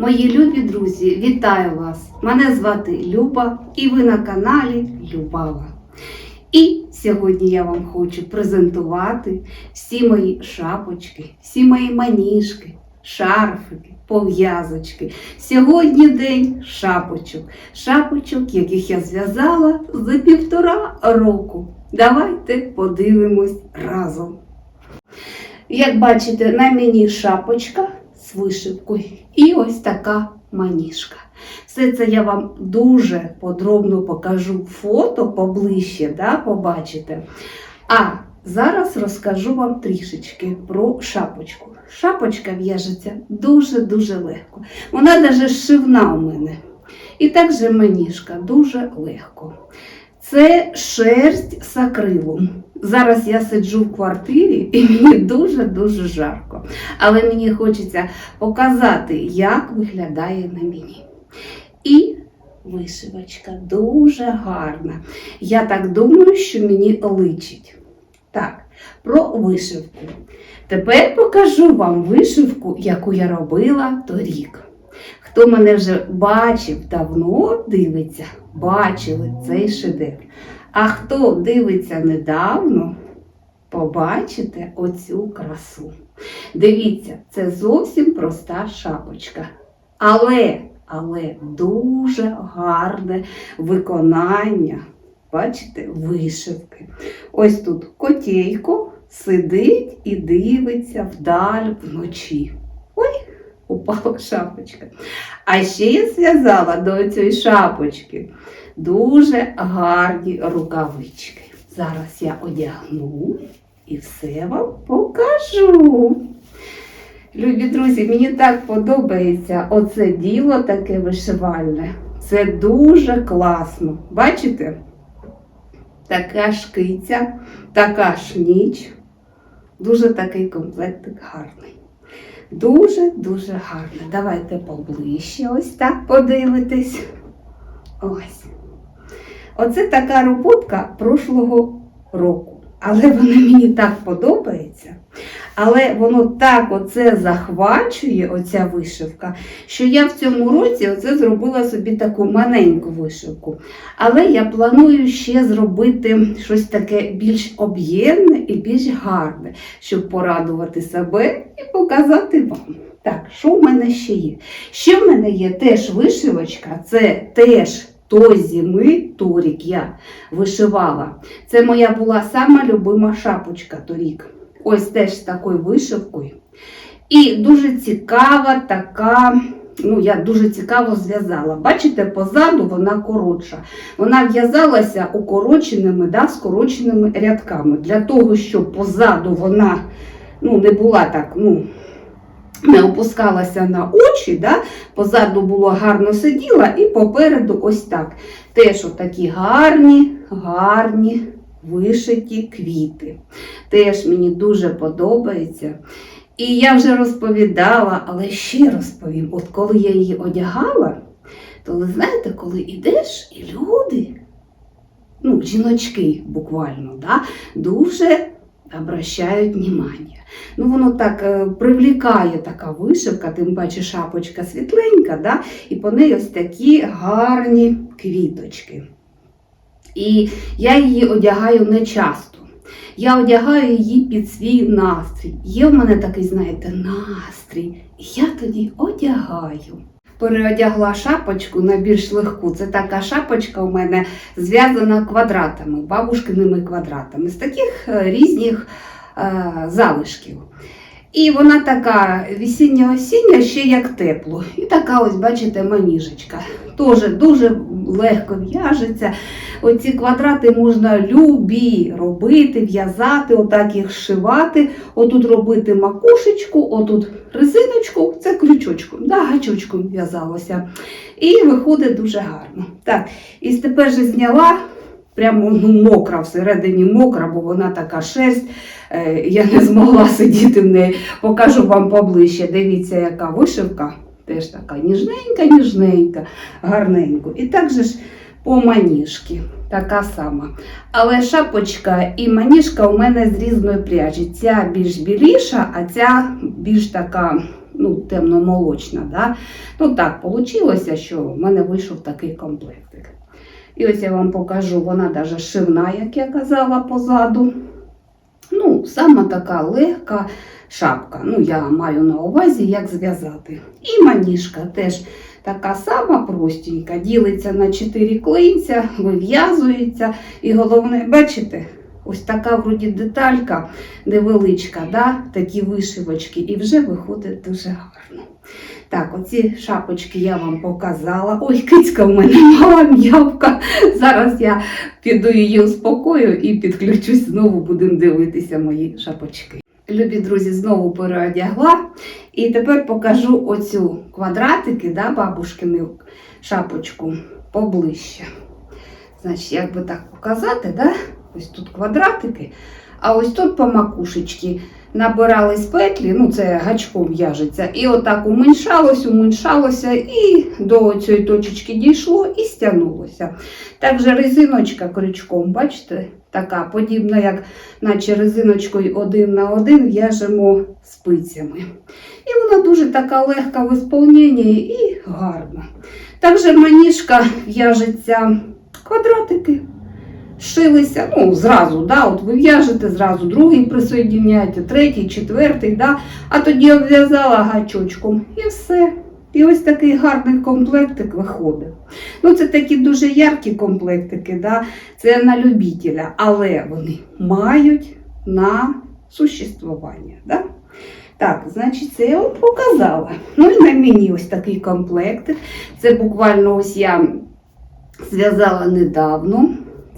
Мої любі друзі, вітаю вас! Мене звати Люба і ви на каналі Любава. І сьогодні я вам хочу презентувати всі мої шапочки, всі мої маніжки, шарфики, пов'язочки. Сьогодні день шапочок. Шапочок, яких я зв'язала за півтора року. Давайте подивимось разом. Як бачите, на мені шапочка з вишивкою і ось така маніжка. Все це я вам дуже подробно покажу фото поближче, да, побачите. А зараз розкажу вам трішечки про шапочку. Шапочка в'яжеться дуже-дуже легко. Вона навіть шивна у мене. І також маніжка дуже легко. Це шерсть з акрилом. Зараз я сиджу в квартирі і мені дуже-дуже жарко. Але мені хочеться показати, як виглядає на мені. І вишивочка дуже гарна. Я так думаю, що мені личить. Так, про вишивку. Тепер покажу вам вишивку, яку я робила торік. Хто мене вже бачив давно, дивиться, бачили цей шедевр. А хто дивиться недавно, побачите оцю красу. Дивіться, це зовсім проста шапочка. Але, але дуже гарне виконання. Бачите, вишивки. Ось тут котейко сидить і дивиться вдаль вночі. Ой, упала шапочка. А ще я зв'язала до цієї шапочки дуже гарні рукавички. Зараз я одягну і все вам покажу. Любі друзі, мені так подобається оце діло таке вишивальне. Це дуже класно. Бачите? Така шкиця, така ж ніч. Дуже такий комплектик гарний. Дуже-дуже гарний. Давайте поближче ось так подивитись. Ось. Оце така роботка прошлого року. Але вона мені так подобається. Але воно так оце захвачує, оця вишивка, що я в цьому році оце зробила собі таку маленьку вишивку. Але я планую ще зробити щось таке більш об'ємне і більш гарне, щоб порадувати себе і показати вам. Так, що в мене ще є? Ще в мене є теж вишивочка, це теж той зими торік я вишивала. Це моя була сама любима шапочка торік. Ось теж з такою вишивкою. І дуже цікава така, ну я дуже цікаво зв'язала. Бачите, позаду вона коротша. Вона в'язалася укороченими, да, скороченими рядками. Для того, щоб позаду вона ну, не була так, ну, не опускалася на очі, да, позаду було гарно сиділа, і попереду ось так. Теж отакі гарні, гарні вишиті квіти. Теж мені дуже подобається. І я вже розповідала, але ще розповім, от коли я її одягала, то ви знаєте, коли йдеш, і люди, ну, жіночки буквально, да, дуже обращають внимание. Ну, воно так е, привлікає така вишивка, тим паче шапочка світленька, да, і по неї ось такі гарні квіточки. І я її одягаю не часто. Я одягаю її під свій настрій. Є в мене такий, знаєте, настрій. Я тоді одягаю. Переодягла шапочку на більш легку. Це така шапочка у мене зв'язана квадратами, бабушкиними квадратами, з таких е, різних е, залишків. І вона така весіння-осіння, ще як тепло. І така ось, бачите, маніжечка. Теж дуже легко в'яжеться. Оці квадрати можна любі робити, в'язати, отак їх шивати. Отут робити макушечку, отут резиночку, це крючочком, да, гачочком в'язалося. І виходить дуже гарно. Так, і тепер же зняла. Прямо ну, мокра, всередині мокра, бо вона така шерсть. Е, я не змогла сидіти в неї. Покажу вам поближче. Дивіться, яка вишивка. Теж така ніжненька, ніжненька, гарненько. І так же ж по маніжки, така сама. Але шапочка і маніжка у мене з різної пряжі. Ця більш біліша, а ця більш така ну, темно-молочна. Да? Ну так вийшло, що в мене вийшов такий комплектик. І ось я вам покажу, вона навіть шивна, як я казала, позаду. Ну, сама така легка шапка. Ну, я маю на увазі, як зв'язати. І маніжка теж така сама простенька, ділиться на 4 клинця, вив'язується. І головне, бачите, ось така вроді деталька невеличка, да? такі вишивочки, і вже виходить дуже гарно. Так, оці шапочки я вам показала. Ой, кицька в мене мала м'явка. Зараз я піду її успокою і підключусь знову, будемо дивитися мої шапочки. Любі друзі, знову переодягла. І тепер покажу оцю квадратики, да, бабушкину шапочку поближче. Значить, як би так показати, да? Ось тут квадратики, а ось тут по макушечці набирались петлі, ну це гачком в'яжеться, і отак уменьшалось, уменьшалося, і до цієї точечки дійшло і стягнулося. Також резиночка крючком, бачите, така подібна, як наче резиночкою один на один в'яжемо спицями. І вона дуже така легка в ісполненні і гарна. Також маніжка в'яжеться квадратики. Шилися, ну, зразу, да, от ви в'яжете, зразу другий присоединяєте, третій, четвертий, да, а тоді обв'язала гачочком і все. І ось такий гарний комплектик виходить. Ну, це такі дуже яркі комплектики, да, це на любителя, але вони мають на существування. Да? Так, значить, це я вам показала. Ну і на мені ось такий комплектик. Це буквально ось я зв'язала недавно.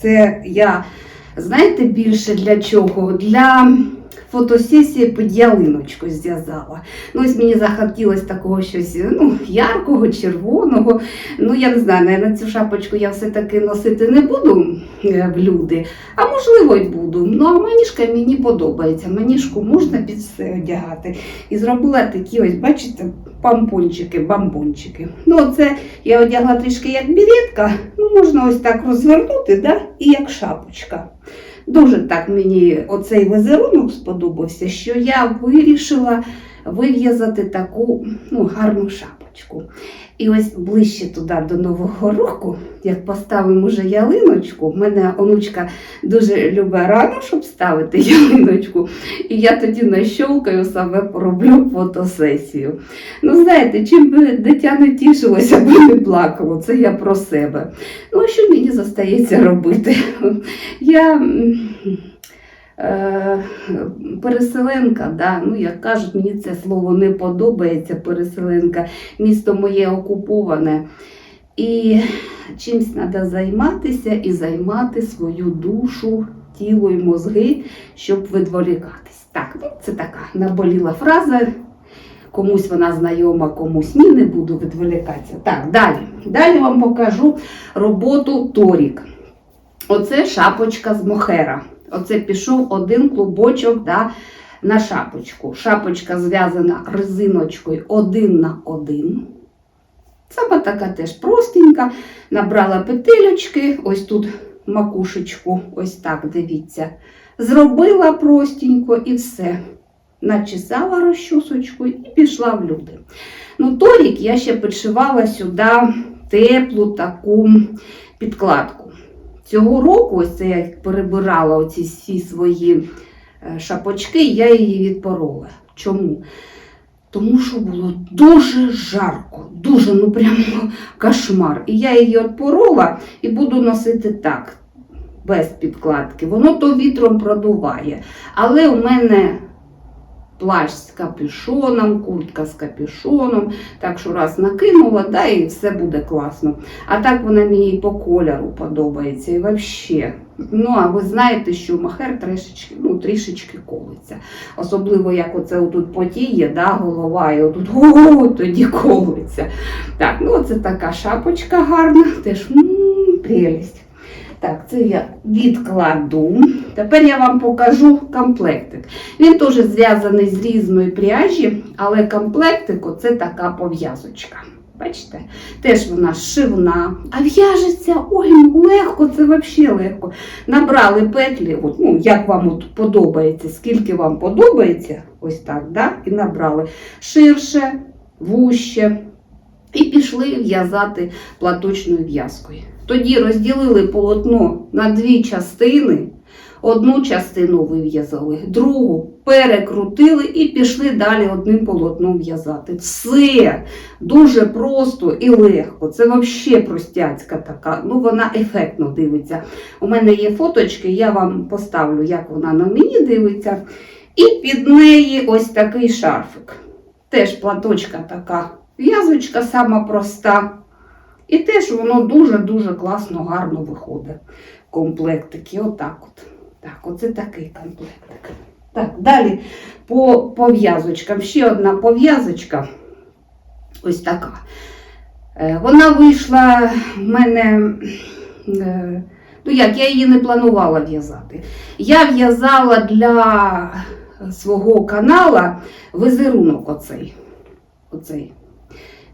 Це я, знаєте, більше для чого? Для фотосесії під ялиночку зв'язала. Ну, ось мені захотілося такого щось ну, яркого, червоного. Ну, я не знаю, на цю шапочку я все-таки носити не буду е, в люди, а можливо й буду. Ну, а маніжка мені подобається. Маніжку можна під все одягати. І зробила такі, ось, бачите, пампончики, бамбончики. Ну, це я одягла трішки як білетка, ну, можна ось так розвернути, да? і як шапочка. Дуже так мені оцей візерунок сподобався, що я вирішила вив'язати таку ну, гарну шапочку. І ось ближче туди до Нового року, як поставимо вже ялиночку, в мене онучка дуже любить рано, щоб ставити ялиночку. І я тоді нащолкаю саме пороблю фотосесію. Ну, знаєте, чим би дитя не тішилося, би не плакало, це я про себе. Ну, що мені зостається робити? Я переселенка, да? ну, як кажуть, мені це слово не подобається, переселенка. Місто моє окуповане. І чимось треба займатися і займати свою душу, тіло і мозги, щоб відволікатись. Так, ну це така наболіла фраза. Комусь вона знайома, комусь ні, не буду відволікатися. Так, далі. Далі вам покажу роботу Торік. Оце шапочка з мохера. Оце пішов один клубочок да, на шапочку. Шапочка зв'язана резиночкою один на один. Сама така теж простенька. Набрала петелечки, ось тут макушечку, ось так, дивіться. Зробила простенько і все. Начесала розчосочку і пішла в люди. Ну, торік я ще підшивала сюди теплу таку підкладку. Цього року, ось це я перебирала оці всі свої е, шапочки, я її відпорола. Чому? Тому що було дуже жарко, дуже, ну прямо кошмар. І я її відпорола і буду носити так, без підкладки. Воно то вітром продуває. Але у мене плащ з капюшоном, куртка з капюшоном. Так що раз накинула, да, і все буде класно. А так вона мені по кольору подобається. І взагалі. Ну, а ви знаєте, що махер трішечки, ну, трішечки колиться. Особливо, як оце отут потіє, да, голова, і отут о, тоді колиться. Так, ну це така шапочка гарна, теж м, прелість. Так, це я відкладу. Тепер я вам покажу комплектик. Він теж зв'язаний з різної пряжі, але комплектик це така пов'язочка. Бачите? Теж вона шивна, а в'яжеться, ой, ну, легко, це взагалі легко. Набрали петлі, от, ну, як вам от подобається, скільки вам подобається, ось так, да? і набрали ширше, вуще. І пішли в'язати платочною в'язкою. Тоді розділили полотно на дві частини. Одну частину вив'язали, другу перекрутили і пішли далі одним полотном в'язати. Все дуже просто і легко. Це взагалі простяцька така. Ну вона ефектно дивиться. У мене є фоточки, я вам поставлю, як вона на мені дивиться. І під неї ось такий шарфик. Теж платочка така. В'язочка сама проста. І теж воно дуже-дуже класно, гарно виходить. Комплектики. Отак от. Так, оце такий комплектик. Так, далі по пов'язочкам. Ще одна пов'язочка. Ось така. Е, Вона вийшла в мене. е, Ну як, я її не планувала в'язати. Я в'язала для свого канала візерунок оцей. оцей.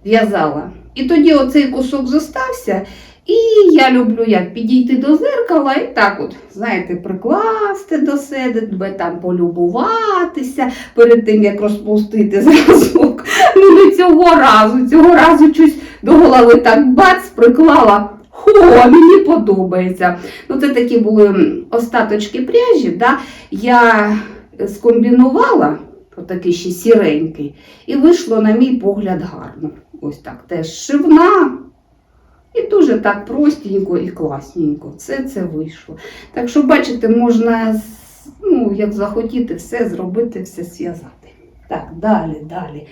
В'язала. І тоді оцей кусок зостався. І я люблю як підійти до зеркала і так от, знаєте, прикласти до себе, там полюбуватися перед тим, як розпустити зразок. Ну, не цього разу, цього разу щось до голови так бац, приклала. Хо, мені подобається. Ну, це такі були остаточки пряжі. Да? Я скомбінувала, отакий ще сіренький, і вийшло, на мій погляд, гарно. Ось так теж шивна. І дуже так простенько і класненько. Все це вийшло. Так що, бачите, можна, ну, як захотіти, все зробити, все зв'язати. Так, далі, далі.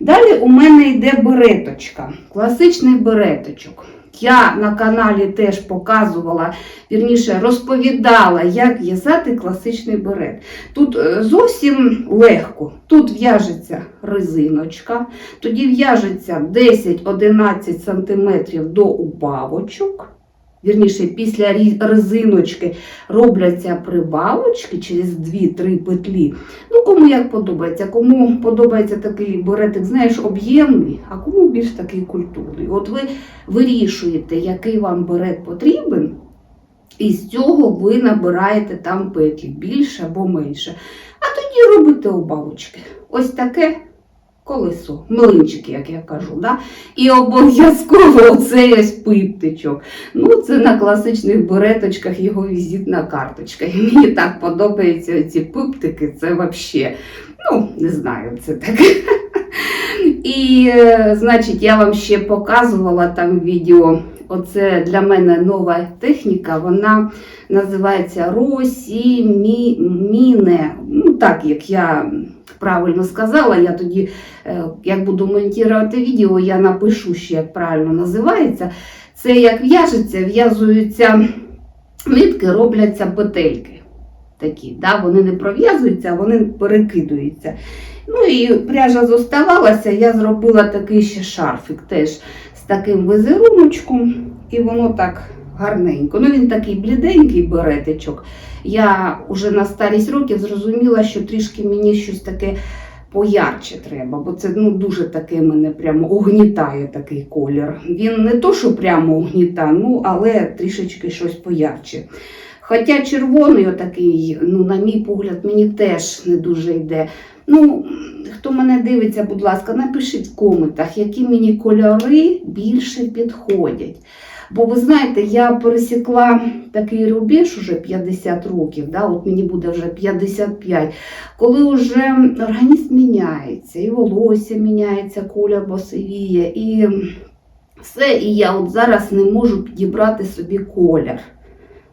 Далі у мене йде береточка, класичний береточок. Я на каналі теж показувала, вірніше, розповідала, як в'язати класичний берет. Тут е, зовсім легко. Тут в'яжеться резиночка, тоді в'яжеться 10-11 см до убавочок. Вірніше, після резиночки робляться прибавочки через 2-3 петлі. Ну, кому як подобається. Кому подобається такий беретик, знаєш, об'ємний, а кому більш такий культурний. От ви вирішуєте, який вам берет потрібен, і з цього ви набираєте там петлі більше або менше. А тоді робите обавочки. Ось таке колесо, млинчик, як я кажу. Да? І обов'язково оцей ось пиптичок. Ну, це на класичних береточках його візитна карточка. І мені так подобаються ці пиптики, це взагалі, ну, не знаю, це таке. І, е, значить, я вам ще показувала там відео. Оце для мене нова техніка, вона називається Росіміне. Ну, так як я правильно сказала, я тоді, е, як буду монтувати відео, я напишу ще, як правильно називається. Це як в'яжеться, в'язуються нитки, робляться петельки. Такі, да? Вони не пров'язуються, вони перекидуються. Ну і пряжа зоставалася, я зробила такий ще шарфик теж з таким візеруночком, і воно так гарненько. Ну він такий бліденький беретичок. Я вже на старість років зрозуміла, що трішки мені щось таке поярче треба, бо це ну, дуже таке мене прямо угнітає такий колір. Він не то, що прямо угнітає, ну, але трішечки щось поярче. Хоча червоний отакий, ну, на мій погляд, мені теж не дуже йде. Ну, хто мене дивиться, будь ласка, напишіть в коментах, які мені кольори більше підходять. Бо ви знаєте, я пересікла такий рубеж уже 50 років, да, от мені буде вже 55, коли вже організм міняється, і волосся міняється, колір босивіє, і все, і я от зараз не можу підібрати собі колір.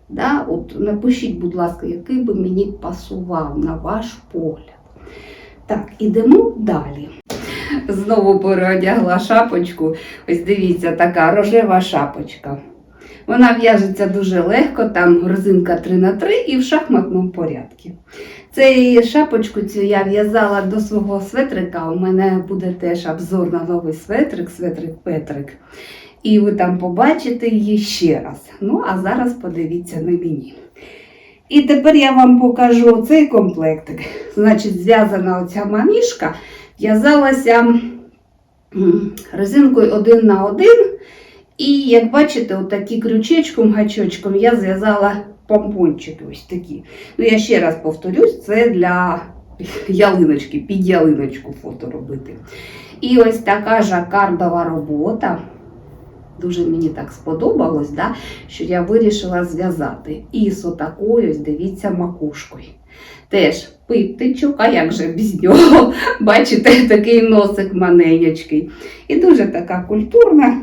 Да? От напишіть, будь ласка, який би мені пасував на ваш погляд. Так, ідемо далі. Знову переодягла шапочку. Ось дивіться, така рожева шапочка. Вона в'яжеться дуже легко, там резинка 3 на 3 і в шахматному порядку. Цей шапочку цю я в'язала до свого светрика. У мене буде теж обзор на новий светрик, светрик Петрик. І ви там побачите її ще раз. Ну, а зараз подивіться на мені. І тепер я вам покажу цей комплектик. Значить, зв'язана оця манішка в'язалася резинкою один на один. І як бачите, отакі крючечком, гачочком я зв'язала помпончики ось такі. Ну, я ще раз повторюсь, це для ялиночки, під ялиночку фото робити. І ось така жакардова робота. Дуже мені так сподобалось, да, що я вирішила зв'язати. І з отакою, дивіться, макушкою. Теж питичок, а як же без нього? Бачите, такий носик маненячкий. І дуже така культурна,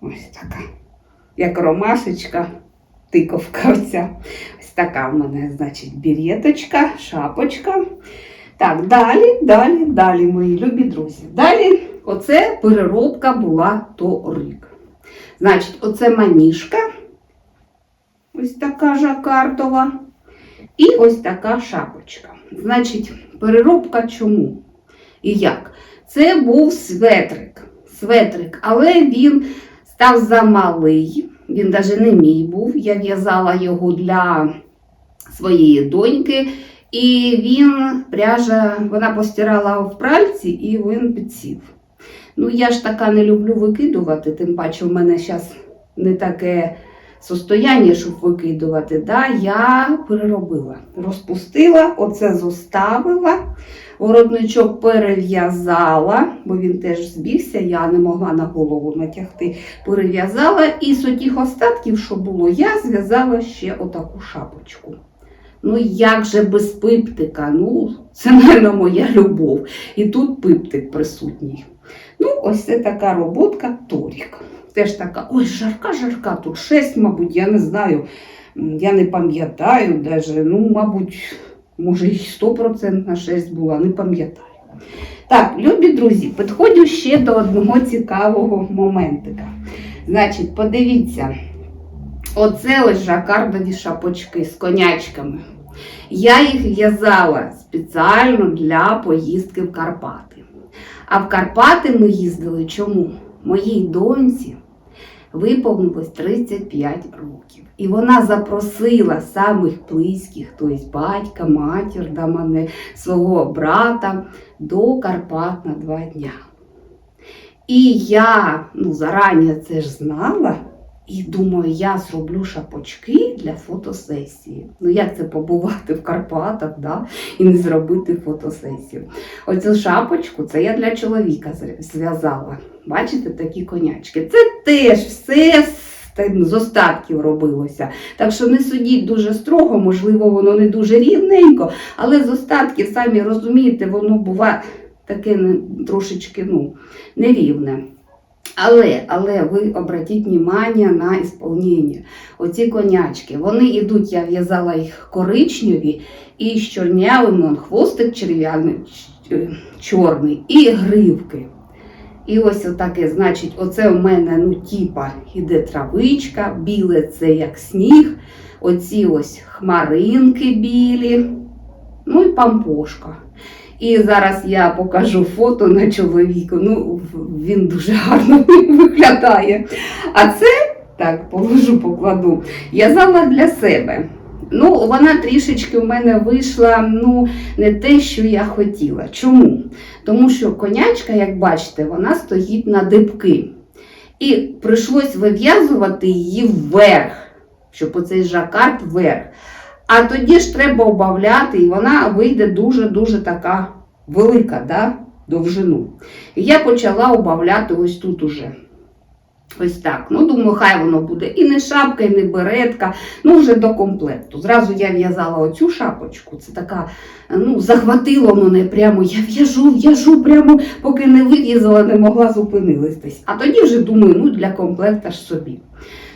ось така, як ромашечка, тиковка оця. Ось така в мене, значить, бір'єточка, шапочка. Так, далі, далі, далі, мої любі друзі. Далі, оце переробка була торик. Значить, оце маніжка, ось така жакардова. І ось така шапочка. Значить, переробка чому? І як? Це був светрик. Светрик, але він став замалий. Він навіть не мій був. Я в'язала його для своєї доньки. І він, пряжа, вона постирала в пральці і він підсів. Ну, я ж така не люблю викидувати, тим паче в мене зараз не таке состояння, щоб викидувати. Да? Я переробила, розпустила, оце зоставила, воротничок перев'язала, бо він теж збігся, я не могла на голову натягти. Перев'язала і з отих остатків, що було, я зв'язала ще отаку шапочку. Ну, як же без пиптика? Ну, це, мабуть, моя любов. І тут пиптик присутній. Ну, ось це така роботка Торік. Теж така, ой, жарка-жарка, тут шесть, мабуть, я не знаю, я не пам'ятаю даже, ну, мабуть, може і 100% шесть була, не пам'ятаю. Так, любі друзі, підходжу ще до одного цікавого моментика. Значить, подивіться, оце ось жакардові шапочки з конячками. Я їх в'язала спеціально для поїздки в Карпати. А в Карпати ми їздили чому? Моїй доньці виповнилось 35 років. І вона запросила самих близьких, тобто батька, матір да мене, свого брата до Карпат на два дня. І я ну, зарані це ж знала. І думаю, я зроблю шапочки для фотосесії. Ну як це побувати в Карпатах да? і не зробити фотосесію? Оцю шапочку це я для чоловіка зв'язала. Бачите, такі конячки. Це теж все з, остатків робилося. Так що не судіть дуже строго, можливо, воно не дуже рівненько, але з остатків, самі розумієте, воно буває таке трошечки ну, нерівне. Але, але ви обратіть внимание на ісполнення. Оці конячки, вони йдуть, я в'язала їх коричневі і з чорнявим хвостик черв'яний, чорний, і гривки. І ось отаке, значить, оце у мене, ну, типа, іде травичка, біле це як сніг, оці ось хмаринки білі, ну і пампошка. І зараз я покажу фото на чоловіку. Ну, він дуже гарно виглядає. А це, так, положу, покладу, в'язала для себе. Ну, вона трішечки у мене вийшла, ну, не те, що я хотіла. Чому? Тому що конячка, як бачите, вона стоїть на дибки. І прийшлось вив'язувати її вверх, щоб оцей жакард вверх. А тоді ж треба обавляти, і вона вийде дуже-дуже така велика, да, довжину. І я почала обавляти ось тут уже. Ось так. Ну, думаю, хай воно буде і не шапка, і не беретка, ну вже до комплекту. Зразу я в'язала оцю шапочку. Це така, ну, захватило мене прямо. Я в'яжу, в'яжу, прямо, поки не вив'язала, не могла зупинитись. А тоді вже думаю, ну для комплекта ж собі.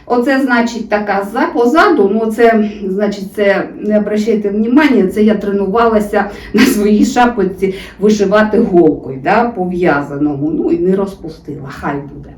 Оце, значить, така за позаду. Ну, це, значить, це не обращайте внимання, це я тренувалася на своїй шапочці вишивати голкою, да, пов'язаному. Ну і не розпустила, хай буде.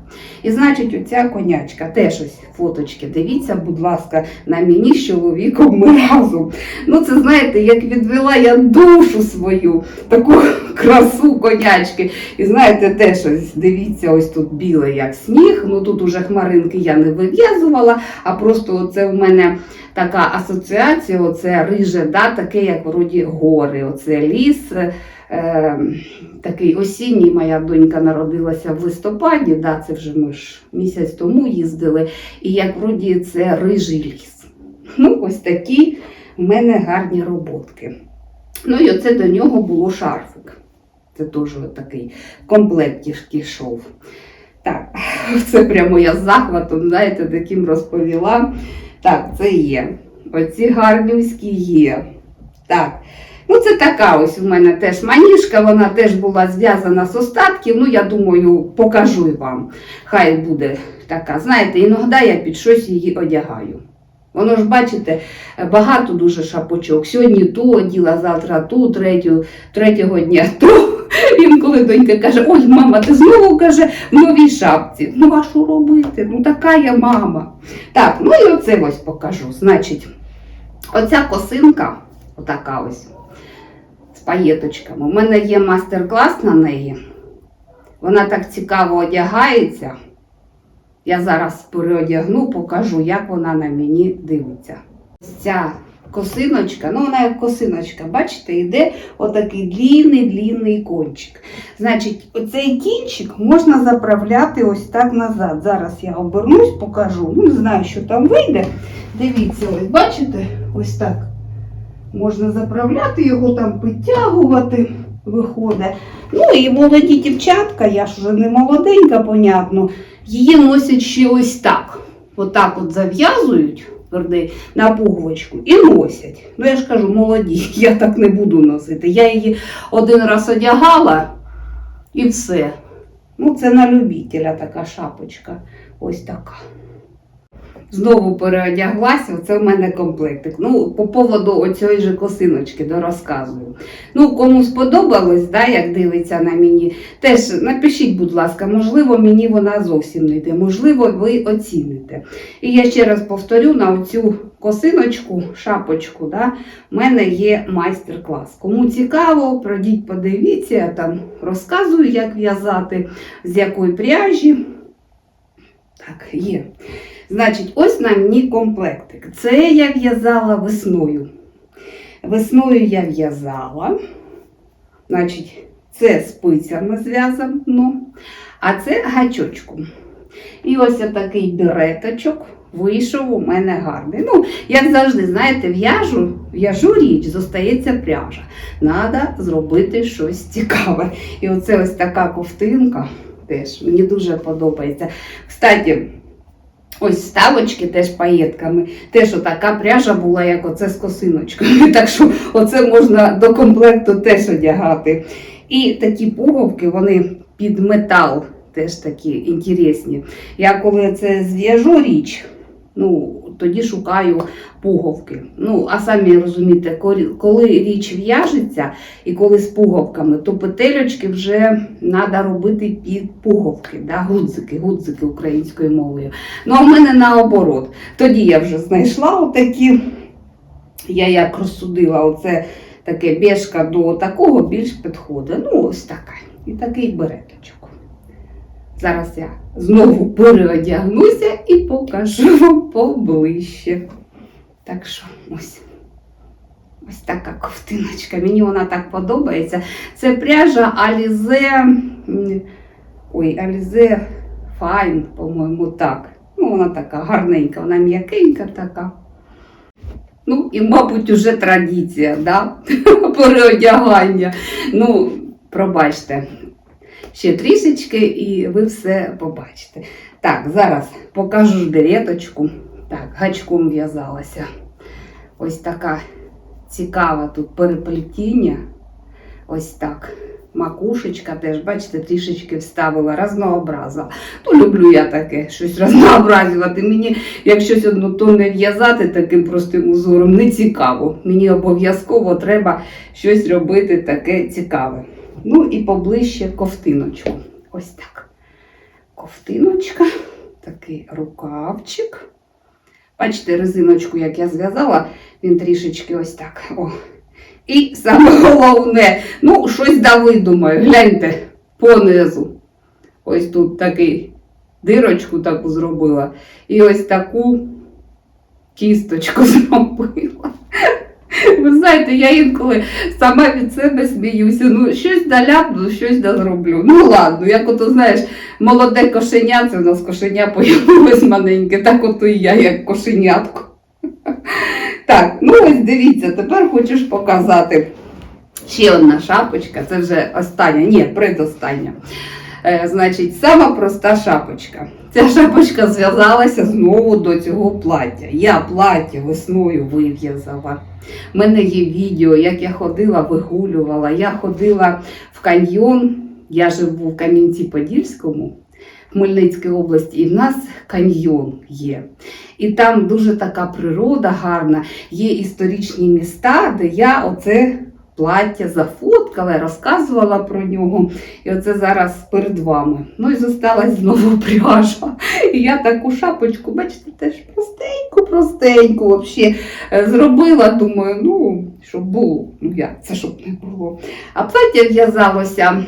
І значить, оця конячка, теж ось фоточки. Дивіться, будь ласка, на мені з чоловіком ми разом. Ну, це знаєте, як відвела я душу свою, таку красу конячки. І знаєте, теж ось дивіться, ось тут біле, як сніг. Ну тут уже хмаринки я не вив'язувала, а просто оце в мене така асоціація, оце риже, да, таке, як вроді гори, оце ліс. е, е, такий осінній, моя донька народилася в листопаді, да, це вже ми ж місяць тому їздили, і як вроді це рижий ліс. Ну, ось такі в мене гарні роботки. Ну і оце до нього було шарфик. Це теж такий комплект йшов. Так, це прямо я з захватом, знаєте, таким розповіла. Так, це є. Оці гарнюські є. Так. Ну, це така ось у мене теж маніжка, вона теж була зв'язана з остатків. Ну, я думаю, покажу вам. Хай буде така. Знаєте, іноді я під щось її одягаю. Воно ж, бачите, багато дуже шапочок. Сьогодні ту оділа, завтра ту, третю, третього дня ту. Інколи донька каже, ой, мама, ти знову каже в новій шапці. Ну, а що робити? Ну, така я мама. Так, ну і оце ось покажу. Значить, оця косинка, отака ось, з паєточками. У мене є мастер-клас на неї. Вона так цікаво одягається. Я зараз переодягну, покажу, як вона на мені дивиться. Ця косиночка, ну вона як косиночка, бачите, йде отакий длінний-длінний кончик. Значить, оцей кінчик можна заправляти ось так назад. Зараз я обернусь, покажу. Ну, не знаю, що там вийде. Дивіться, ось бачите, ось так. Можна заправляти його там, підтягувати, виходить. Ну і молоді дівчатка, я ж вже не молоденька, понятно, її носять ще ось так. Отак от зав'язують верди, на пуговичку і носять. Ну я ж кажу, молоді, я так не буду носити. Я її один раз одягала і все. Ну, це на любителя така шапочка. Ось така. Знову переодяглася, оце в мене комплектик. Ну, по поводу оцієї же косиночки дорозказую. Ну, кому сподобалось, да, як дивиться на мені, теж напишіть, будь ласка, можливо, мені вона зовсім не йде, можливо, ви оціните. І я ще раз повторю, на оцю косиночку, шапочку, да, в мене є майстер-клас. Кому цікаво, пройдіть, подивіться, я там розказую, як в'язати, з якої пряжі. Так, є. Значить, ось на мені комплектик. Це я в'язала весною. Весною я в'язала. Значить, це спицями зв'язано, а це гачочком. І ось такий береточок вийшов у мене гарний. Ну, як завжди, знаєте, в'яжу, в'яжу річ, зостається пряжа. Надо зробити щось цікаве. І оце ось така ковтинка теж мені дуже подобається. Кстати, Ось ставочки теж паєтками. Теж отака пряжа була, як оце з косиночками. Так що оце можна до комплекту теж одягати. І такі пуговки, вони під метал теж такі інтересні. Я коли це зв'яжу річ, ну, тоді шукаю пуговки. Ну, а самі розумієте, коли- річ в'яжеться і коли з пуговками, то петельочки вже треба робити під пуговки, да, гудзики, гудзики українською мовою. Ну, а в мене наоборот. Тоді я вже знайшла отакі. Я як розсудила, оце таке бєшка до такого більш підходить. Ну, ось така. І такий береточок. Зараз я знову переодягнуся і покажу вам поближче. Так що ось. Ось така ковтиночка. Мені вона так подобається. Це пряжа м, Ой, Alize Fine, по-моєму, так. Ну, вона така гарненька, вона м'якенька така. Ну, і, мабуть, уже традиція, да? переодягання. Ну, пробачте, ще трішечки, і ви все побачите. Так, зараз покажу ж береточку. Так, гачком в'язалася. Ось така цікава тут переплетіння. Ось так. Макушечка теж, бачите, трішечки вставила, разнообразила. Ну, люблю я таке, щось разнообразувати. Мені, як щось однотонне в'язати таким простим узором, не цікаво. Мені обов'язково треба щось робити таке цікаве. Ну і поближче ковтиночку. Ось так. Ковтиночка, такий рукавчик. Бачите, резиночку, як я зв'язала, він трішечки ось так. О. І саме головне, ну, щось дави, думаю, гляньте понизу. Ось тут такий дирочку таку зробила. І ось таку кісточку зробила. Знаєте, я інколи сама від себе сміюся. Ну, щось доляпну, щось да зроблю. Ну ладно, як ото знаєш, молоде кошеня, це в нас кошеня появилось маленьке, так ото і я, як кошенятко. Так, ну ось дивіться, тепер хочеш показати. Ще одна шапочка, це вже остання, ні, предостання. Е, значить, сама проста шапочка. Ця шапочка зв'язалася знову до цього плаття. Я плаття весною вив'язала. У мене є відео, як я ходила, вигулювала. Я ходила в каньйон, я живу в Кам'янці-Подільському, Хмельницькій області, і в нас каньйон є. І там дуже така природа гарна, є історичні міста, де я оце плаття зафоткала, розказувала про нього. І оце зараз перед вами. Ну і зосталась знову пряжа. І я таку шапочку, бачите, теж простеньку, простеньку вообще е, зробила. Думаю, ну, щоб було. Ну як це щоб не було. А плаття в'язалося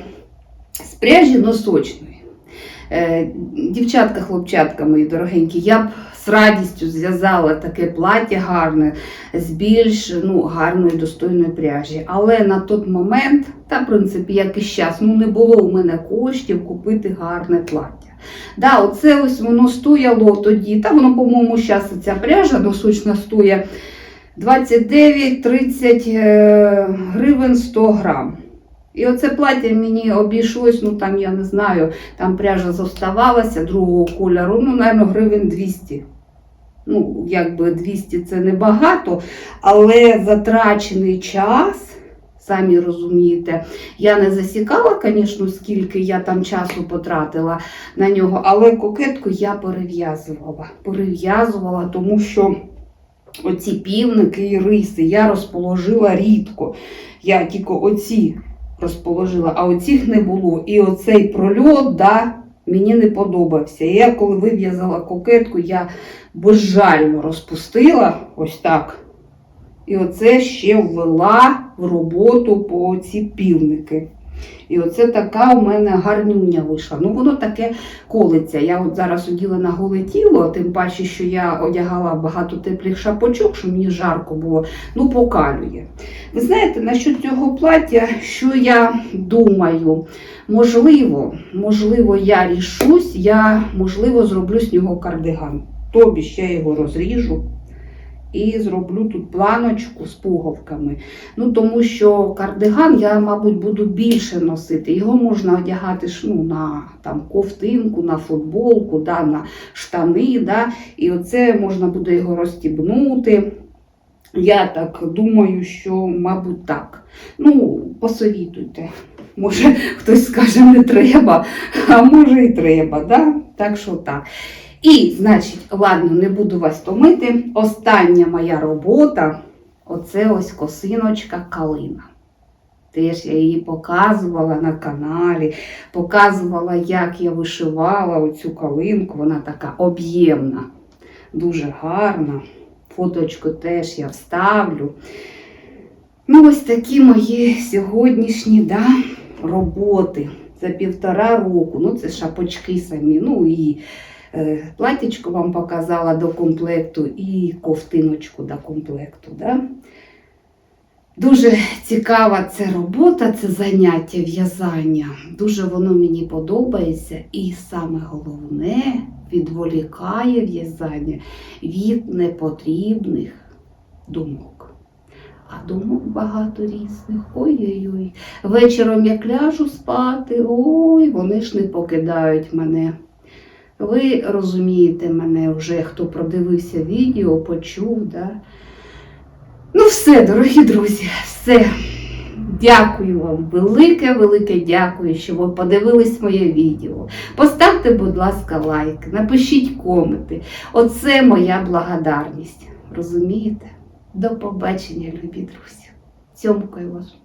з пряжі носочної. Е, Дівчатка, хлопчатка мої дорогенькі, я б з радістю зв'язала таке плаття гарне з більш ну, гарної достойної пряжі. Але на той момент, та в принципі, як і зараз, ну не було у мене коштів купити гарне плаття. Да, оце ось воно стояло тоді. Та воно, по-моєму, зараз ця пряжа носочна стоїть 29-30 е, гривень 100 грам. І оце плаття мені обійшлось, ну там я не знаю, там пряжа зоставалася другого кольору, ну, напевно, гривень 200. Ну, якби 200 це небагато, але затрачений час, самі розумієте, я не засікала, звісно, скільки я там часу потратила на нього, але кокетку я перев'язувала. Перев'язувала, тому що оці півники і риси я розположила рідко. Я тільки оці розположила, а оцих не було. І оцей прольот, да, мені не подобався. І я коли вив'язала кокетку, я безжально розпустила ось так. І оце ще ввела в роботу по ці півники. І оце така у мене гарнюня вийшла. Ну, воно таке колиться. Я от зараз оділа на голе тіло, тим паче, що я одягала багато теплих шапочок, що мені жарко було, ну, покалює. Ви знаєте, насчет цього плаття, що я думаю, можливо, можливо, я рішусь, я, можливо, зроблю з нього кардиган. Тобі ще його розріжу. І зроблю тут планочку з пуговками. Ну, тому що кардиган я, мабуть, буду більше носити. Його можна одягати ну, на там, ковтинку, на футболку, да, на штани. Да, і оце можна буде його розстібнути. Я так думаю, що, мабуть, так. Ну, посовітуйте. Може, хтось скаже, не треба, а може і треба. Да? Так що так. І, значить, ладно, не буду вас томити. Остання моя робота оце ось косиночка калина. Теж я її показувала на каналі, показувала, як я вишивала оцю калинку. Вона така об'ємна, дуже гарна. Фоточку теж я вставлю. Ну, ось такі мої сьогоднішні да, роботи за півтора року. Ну, це шапочки самі. Ну і е, платічко вам показала до комплекту і ковтиночку до комплекту. Да? Дуже цікава ця робота, це заняття в'язання. Дуже воно мені подобається. І саме головне відволікає в'язання від непотрібних думок. А думок багато різних. Ой-ой-ой. Вечором як ляжу спати, ой, вони ж не покидають мене. Ви розумієте мене вже, хто продивився відео, почув. Да? Ну, все, дорогі друзі, все. Дякую вам, велике, велике дякую, що ви подивились моє відео. Поставте, будь ласка, лайк, напишіть коменти. Оце моя благодарність. Розумієте? До побачення, любі друзі. Цьомкаю вас.